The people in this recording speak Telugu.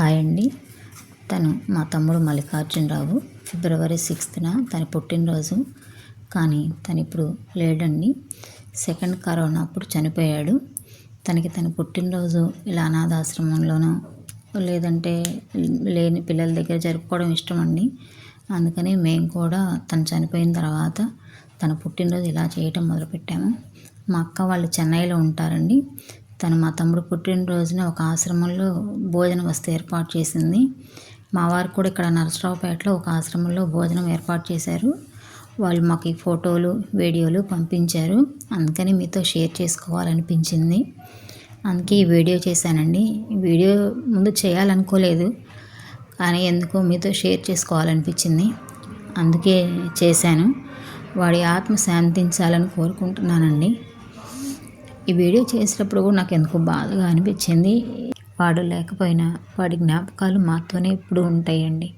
హాయ్ అండి. తను మా తమ్ముడు మల్లికార్జునరావు. ఫిబ్రవరి సిక్స్త్న తన పుట్టినరోజు. కానీ తను ఇప్పుడు లేడండి. సెకండ్ కరోనా అప్పుడు చనిపోయాడు. తనకి తన పుట్టినరోజు ఇలా అనాథాశ్రమంలోనో లేదంటే లేని పిల్లల దగ్గర జరుపుకోవడం ఇష్టం అండి అందుకని మేము కూడా తను చనిపోయిన తర్వాత తన పుట్టినరోజు ఇలా చేయటం మొదలుపెట్టాము. మా అక్క వాళ్ళు చెన్నైలో ఉంటారండి. తను మా తమ్ముడు పుట్టినరోజున ఒక ఆశ్రమంలో భోజన వస్తు ఏర్పాటు చేసింది. మా వారు కూడా ఇక్కడ నరసరావుపేటలో ఒక ఆశ్రమంలో భోజనం ఏర్పాటు చేశారు. వాళ్ళు మాకు ఈ ఫోటోలు వీడియోలు పంపించారు. అందుకని మీతో షేర్ చేసుకోవాలనిపించింది. అందుకే ఈ వీడియో చేశానండి. వీడియో ముందు చేయాలనుకోలేదు కానీ ఎందుకో మీతో షేర్ చేసుకోవాలనిపించింది. అందుకే చేశాను. వాడి ఆత్మ శాంతించాలని కోరుకుంటున్నానండి. ఈ వీడియో చేసేటప్పుడు కూడా నాకు ఎందుకో బాధగా అనిపించింది. వాడు లేకపోయినా వాడి జ్ఞాపకాలు మాతోనే ఇప్పుడు ఉంటాయండి.